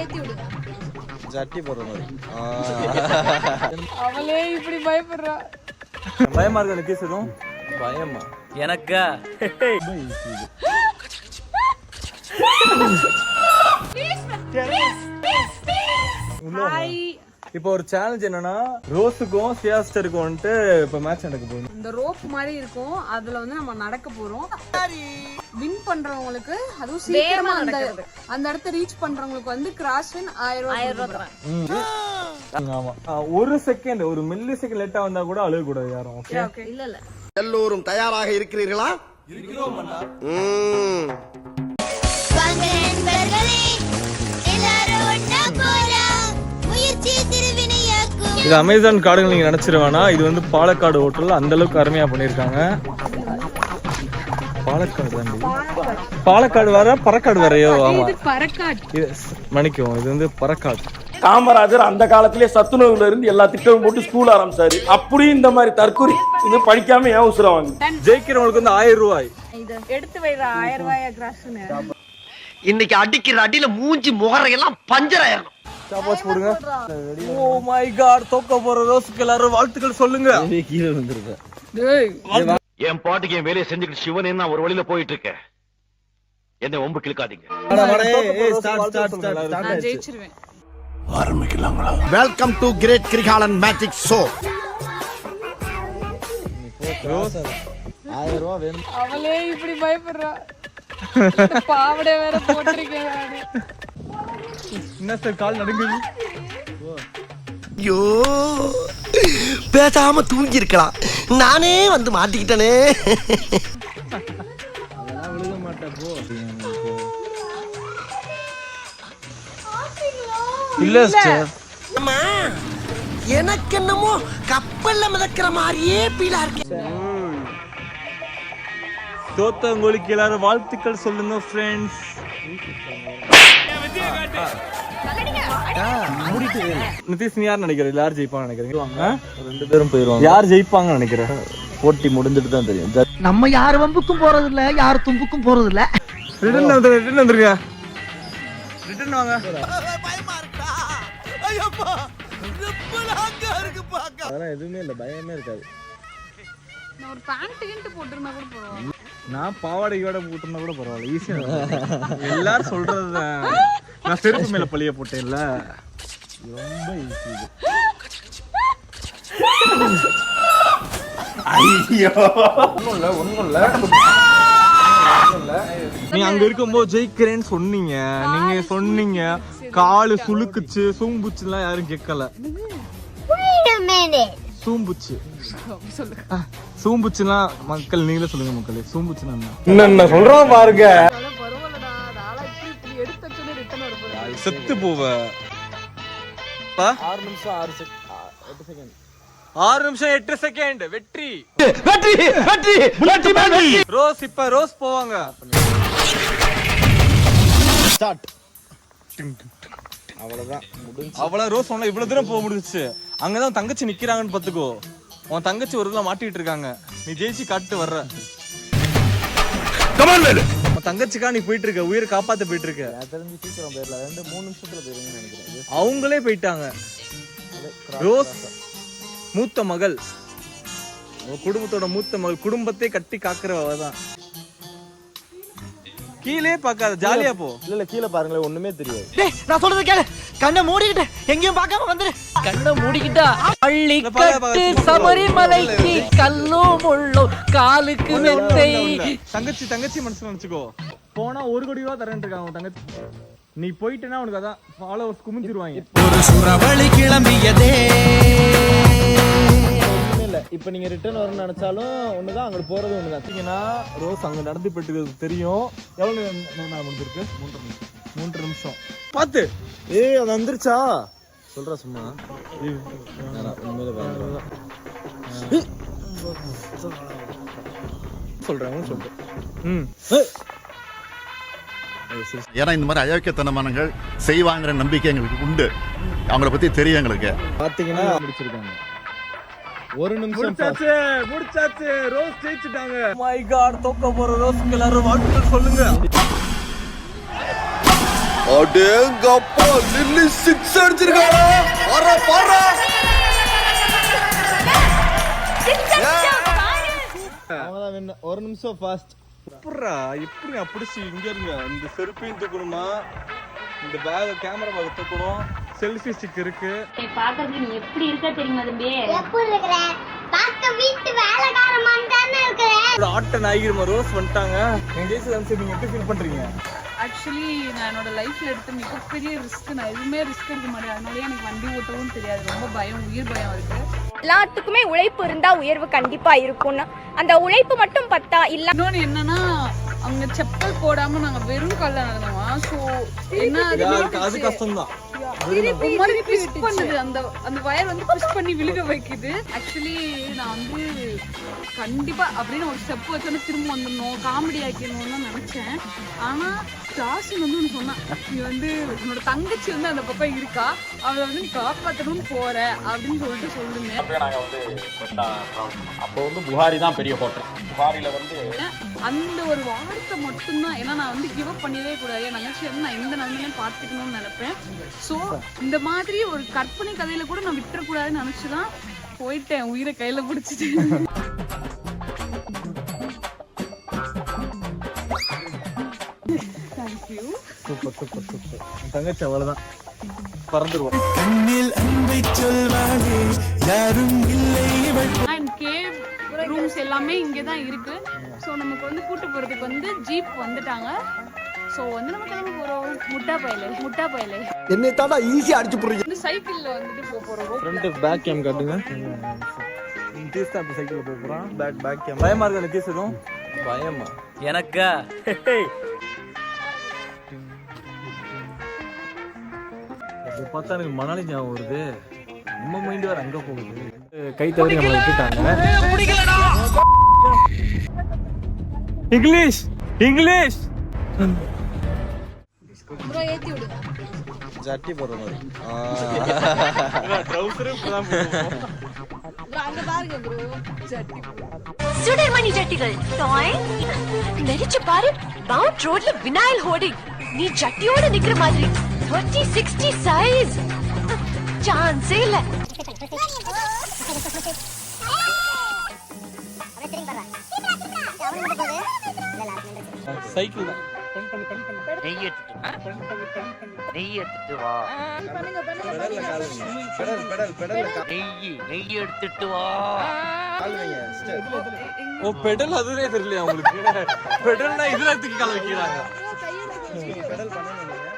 ஏத்தி விடுங்க ஜட்டி போடுற மாதிரி. அவளே இப்படி பயப்படுறா. பயமா இருக்கு எனக்கு எதுவும்? பயமா. எனக்கா? ஹாய் இப்போ ஒரு சேலஞ்ச் என்னன்னா ரோஸுக்கும் சியாஸ்டருக்கும் வந்துட்டு இப்போ மேட்ச் நடக்க போகுது. இந்த ரோப் மாதிரி இருக்கும். அதுல வந்து நம்ம நடக்க போறோம். வின் பண்றவங்களுக்கு அதுவும் சீக்கிரமா அந்த அந்த இடத்த ரீச் பண்றவங்களுக்கு வந்து கிராஸ் வின் ஆயிரம் ரூபாய் ஆமா. ஒரு செகண்ட் ஒரு மில்லி செகண்ட் லேட்டா வந்தா கூட அழுக கூடாது யாரும் ஓகே இல்ல இல்ல. எல்லோரும் தயாராக இருக்கிறீர்களா? ம். இது அமேசான் காடுகள் நீங்க நினைச்சிட வேணாம் இது வந்து பாலக்காடு ஹோட்டல் அந்த அளவுக்கு அருமையா பண்ணிருக்காங்க பாலக்காடு தாண்டி? பாலக்காடு வேற பறக்காடு வேறையோ ஆமா. இது பறக்காட் இது வந்து பறக்காடு காமராஜர் அந்த காலத்திலே சத்துணவுல இருந்து எல்லா திட்டமும் போட்டு ஸ்கூல் ஆரம்பிச்சாரு. அப்படியும் இந்த மாதிரி தற்கொலை இது படிக்காம ஏன் வாங்க ஜெயிக்கிறவங்களுக்கு வந்து ஆயிரம் ரூபாய். இது எடுத்து வைற ஆயிரம் ரூபாய் இன்னைக்கு அடிக்கிற அடியில மூஞ்சி முகரையெல்லாம் பஞ்சர் ஆயிரணும். சாப்பாஸ் போடுங்க ஓ மை காட் தோக்க போற ரோஸுக்கு எல்லாரும் வாழ்த்துக்கள் சொல்லுங்க. கீழே வந்துருக்கேன் என் பாட்டுக்கு என் வேலையை செஞ்சுக்கிட்டு சிவனே நான் ஒரு வழியில போயிட்டு இருக்கேன் என்ன ஒம்பு கிழக்காதீங்க. நான் ஜெயிச்சிருவேன். Welcome to great Kirikalan magic show ஆயிரம் ரூபா வேணும். அவளே இப்படி பயப்படுறா. பாவடை வேற போட்டிருக்கேன். என்ன சார் கால் நடுங்குது? ஐயோ பேசாம தூங்கி இருக்கலாம் நானே வந்து மாட்டிக்கிட்டனே. அதெல்லாம் விழுக மாட்டேன் போ இல்ல சிஸ்டர். அம்மா எனக்கு என்னமோ கப்பல்ல மிதக்கிற மாதிரியே பீலா இருக்கு. தோத்தவங்களுக்கு எல்லாரும் வாழ்த்துக்கள் சொல்லுங்க ஃப்ரெண்ட்ஸ் நிதிஷ் யார் நினைக்கிற? யார் ஜெயிப்பாங்க. நினைக்கிறீங்க ரெண்டு பேரும் போயிருவாங்க. யார் ஜெயிப்பாங்க நினைக்கிறேன் போட்டி முடிஞ்சிட்டு தான் தெரியும். நம்ம யார் வம்புக்கும் போறது இல்ல யார் தும்புக்கும் போறது இல்ல ரிட்டர்ன் வந்து ரிட்டர்ன் வந்துருங்க. ரிட்டர்ன் வாங்க. அதெல்லாம் எதுவுமே இல்லை பயமே இருக்காது. நான் ஒரு பேண்ட் கிண்ட் போட்டிருந்தா கூட போறோம் நான் பாவாடையோட போட்டிருந்தா கூட பரவாயில்ல ஈஸியா எல்லாரும் சொல்றதுதான். நான் செருப்பு மேல பழிய போட்டேன்ல. ரொம்ப ஈஸி இது. நீ அங்க இருக்கும்போது ஜெயிக்கிறேன்னு சொன்னீங்க. நீங்க சொன்னீங்க. காலு சுளுக்குச்சு. சூம்புச்சுலாம் யாரும் கேட்கல. சூம்புச்சு. ஆ, சூம்புச்சுன்னா மக்கள் நீங்களே சொல்லுங்க மக்களே சூம்புச்சுன்னா என்ன? சொல்றோம் பாருங்க. செத்து போவ. ஆறு நிமிஷம் ஆறு செகண்ட் ஆறு நிமிஷம் எட்டு செகண்ட் வெற்றி. வெற்றி வெற்றி வெற்றி வெற்றி. ரோஸ் இப்ப ரோஸ் போவாங்க. ஸ்டார்ட் அவ்வளவுதான் முடிஞ்சு அவ்வளவு ரோஸ் சொன்னா இவ்வளவு தூரம் போக முடிஞ்சுச்சு. அங்கதான் தங்கச்சி நிக்கிறாங்கன்னு பாத்துக்கோ உன் தங்கச்சி ஒரு இதுல மாட்டிட்டு இருக்காங்க. நீ ஜெயிச்சு காட்டு வர்ற. உன் தங்கச்சிக்கா நீ போயிட்டு இருக்க. உயிரை காப்பாத்த போயிட்டு இருக்க. தெரிஞ்சு சீக்கிரம் ரெண்டு மூணு நிமிஷத்துல போயிருங்கன்னு நினைக்கிறேன். அவங்களே போயிட்டாங்க. ரோஸ் மூத்த மகள். அவ குடும்பத்தோட மூத்த மகள் குடும்பத்தை கட்டி காக்குறவ தான். கீழே பார்க்காத. ஜாலியா போ. இல்ல இல்ல கீழே பாருங்களேன். ஒண்ணுமே தெரியாது. டேய் நான் சொல்றது கேளு. கண்ணை மூடிக்கிட்டு எங்கேயும் பார்க்காம வந்துரு. கண்ணை மூடிக்கிட்டா பாரு, கட்டு சபரிமலைக்கு கல்லும் முள்ளும் காலுக்கு மெத்தை தங்கச்சி தங்கச்சி மனசுல நினைச்சுக்கோ. போனா ஒரு கோடி ரூபா தரேன் இருக்காங்க தங்கச்சி. நீ போயிட்டேன்னா உனக்கு அதான் ஃபாலோவர்ஸ் குமிஞ்சிருவாங்க. ஒண்ணுமே இல்ல. இப்ப நீங்க ரிட்டர்ன் வரணும்னு நினைச்சாலும் ஒண்ணுதான் அங்க போறது ஒண்ணுதான். பார்த்தீங்கன்னா ரோஸ் அங்க நடந்து போயிட்டு தெரியும். எவ்வளவு நேரம் முடிஞ்சிருக்கு மூன்று நிமிஷம். மூன்று நிமிஷம். பார்த்து ஏய் அது வந்துருச்சா சொல்ற சும்மா. சொல்றேன் சொல்றேன் ம். ஏன்னா இந்த மாதிரி அயோக்கியத்தனமானங்கள் செய்வாங்கிற நம்பிக்கை எங்களுக்கு உண்டு. அவங்கள பத்தி தெரியும் எங்களுக்கு. பாத்தீங்கன்னா முடிச்சிருக்காங்க. ஒரு நிமிஷம் முடிச்சாச்சு முடிச்சாச்சு. ரோஸ் ஜெயிச்சுட்டாங்க. மை காட் தோக்க போற ரோஸ்க்கு எல்லாரும் வாழ்த்துக்கள் சொல்லுங்க. அடேங்கப்பா லில்லி சிக்ஸ் அடிச்சிருக்காடா. வர பாரு. ஒரு நிமிஷம் ஃபாஸ்ட் எப்பட்றா எப்படி அப்படி இங்க இருங்க. இந்த செருப்பையும் தூக்கணுமா? இந்த பேக் கேமரா பேக் தூக்கணும். செல்ஃபி ஸ்டிக் இருக்கு. பாக்குறதுக்கு நீ எப்படி இருக்க தெரியுமா தம்பி? எப்படி இருக்கிற? பார்க்க வீட்டு வேலைக்காரமான தானே இருக்கிற? ஒரு ஆட்ட நாயகர் ரோஸ் வந்துட்டாங்க. என் கேஸ் வந்து நீங்க எப்படி ஃபீல் பண்றீங்க? ஆக்சுவலி நான் என்னோட லைஃப்ல எடுத்த மிகப்பெரிய ரிஸ்க் நான் எதுவுமே ரிஸ்க் எடுக்க மாட்டேன். அதனாலயே எனக்கு வண்டி ஓட்டவும் தெரியாது. ரொம்ப பயம் உயிர் பயம் இருக்கு. எல்லாத்துக்குமே உழைப்பு இருந்தா உயர்வு கண்டிப்பா இருக்கும்னு. அந்த உழைப்பு மட்டும் பத்தா இல்ல இன்னொன்னு என்னன்னா அவங்க செப்பல் போடாம நாங்க வெறும் கால்ல நடந்தோமா சோ என்ன அது? கஷ்டம் தான் மாதிரி பண்ணுது அந்த அந்த வயர் வந்து புஷ் பண்ணி விழுக வைக்குது. ஆக்சுவலி நான் வந்து கண்டிப்பா அப்படின்னு ஒரு ஸ்டெப் வச்சோன்னே திரும்ப வந்துடணும் காமெடி நினைச்சேன். ஆனா ஜாஸ்தி வந்து ஒன்று சொன்னான். நீ வந்து உன்னோட தங்கச்சி வந்து அந்த பக்கம் இருக்கா? அவளை வந்து நீ காப்பாற்றணும்னு போற அப்படின்னு சொல்லிட்டு சொல்லுங்க. அப்போ வந்து புகாரி தான் பெரிய ஹோட்டல். புகாரில வந்து அந்த ஒரு வார்த்தை மட்டும்தான். ஏன்னா நான் வந்து கிவ் அப் பண்ணிடவே கூடாது. வந்து நான் எந்த நிலைமையிலும் பார்த்துக்கணும்னு நினைப்பேன். ஸோ இந்த மாதிரி ஒரு கற்பனை கதையில கூட நான் விட்டுறக்கூடாதுன்னு நினைச்சுதான் போயிட்டேன். உயிரை கையில பிடிச்சிட்டு. சூப்பர் சூப்பர் சூப்பர் தங்கச்சி அவ்வளவுதான் பறந்துருவோம் அண்ட் கேவ் ரூம்ஸ் எல்லாமே இங்கே தான் இருக்கு. ஸோ நமக்கு வந்து கூட்டு போறதுக்கு வந்து ஜீப் வந்துட்டாங்க. ஸோ வந்து நம்ம கிளம்ப போறோம். முட்டா பயலே முட்டா பயலே. என்னை தாண்டா ஈஸியா அடிச்சு போடுறீங்க வந்து சைக்கிள்ல வந்துட்டு போக போறோம். ஃப்ரண்ட் பேக் கேம் காட்டுங்க. தீஸ் தான் இப்போ சைக்கிள் போக போகிறான் பேக் பேக் கேம் பயமா இருக்கா தீஸ் எதுவும்? பயமா. எனக்கா? இப்போ பார்த்தா எனக்கு மணாலி ஞாபகம் வருது. நம்ம மைண்ட் வேற அங்க போகுது. கை தவறி நம்மளை விட்டுட்டாங்க. English English. ஜட்டி போடுற மாதிரி ட்ரௌசரே இப்பதான் போடுவோம் அங்க பாருங்க ப்ரோ. சட்டி சுடர்மணி ஜட்டிகள் டாய் நெரிச்சு பாரு. மவுண்ட் ரோட்ல வினாயில் ஹோர்டிங் நீ ஜட்டியோட நிக்கிற மாதிரி. 30 60 சைஸ் சான்ஸே இல்ல. சைக்கிள் தான். நெய் எடுத்துட்டு நெய் எடுத்துட்டு வா நெய் நெய் எடுத்துட்டு. ஓ பெடல் அதுவே தெரியலையா உங்களுக்கு பெடல்னா இதுல தூக்கி கால வைக்கிறாங்க பெடல் பண்ணணும் நீங்க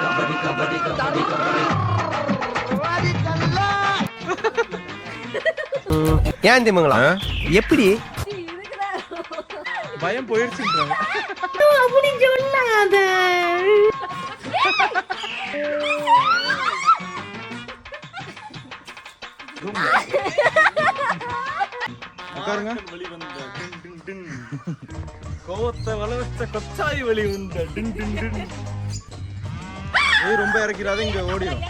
ஆ போச்சு ஏன் திமுங்களா எப்படி? பயம் போயிடுச்சுன்றாங்க உட்காருங்க. கோவத்தை வளவச்ச கொச்சாய் வழி உண்ட டின் டின் டின். ஏய் ரொம்ப இறக்கிறாத இங்க ஓடிடும்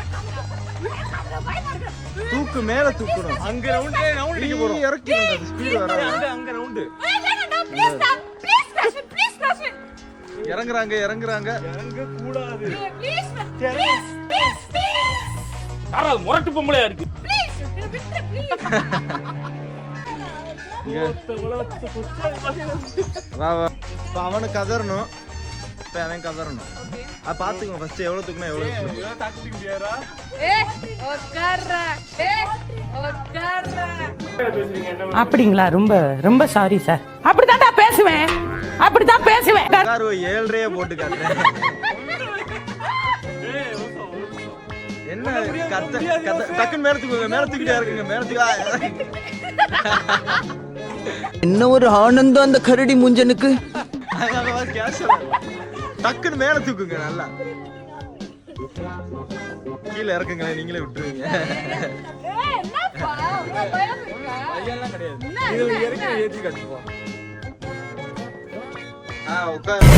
தூக்கு மேல தூக்கணும் அங்க ரவுண்ட் ரவுண்ட் அடிக்க போறோம். இறக்கி ஸ்பீட் வர அங்க அங்க ரவுண்ட் இறங்குறாங்க இறங்குறாங்க. இறங்க கூடாது யாராவது முரட்டு பொம்பளையா இருக்கு? வா வா. இப்போ அவனு கதறணும். இப்போ அவன் கதறணும். அது பார்த்துக்கோங்க ஃபர்ஸ்ட் எவ்வளோ தூக்கணும் எவ்வளோ அப்படிங்களா? ரொம்ப ரொம்ப சாரி சார் அப்படித்தான்டா பேசுவேன். அப்படித்தான் பேசுவேன். கார் ஏழ்றையே போட்டு காட்டுறேன் என்ன கத்த கத்த டக்குன்னு மேல தூக்குங்க மேல தூக்கிட்டே இருக்குங்க மேல தூக்கி என்ன ஒரு ஆனந்தம் அந்த கரடி முஞ்சனுக்கு? டக்குன்னு மேல தூக்குங்க நல்லா. கீழே இறக்குங்களேன் நீங்களே விட்டுருவீங்க. கிடையாது? ஏற்றி கட்டுவோம் ஆ உட்காரு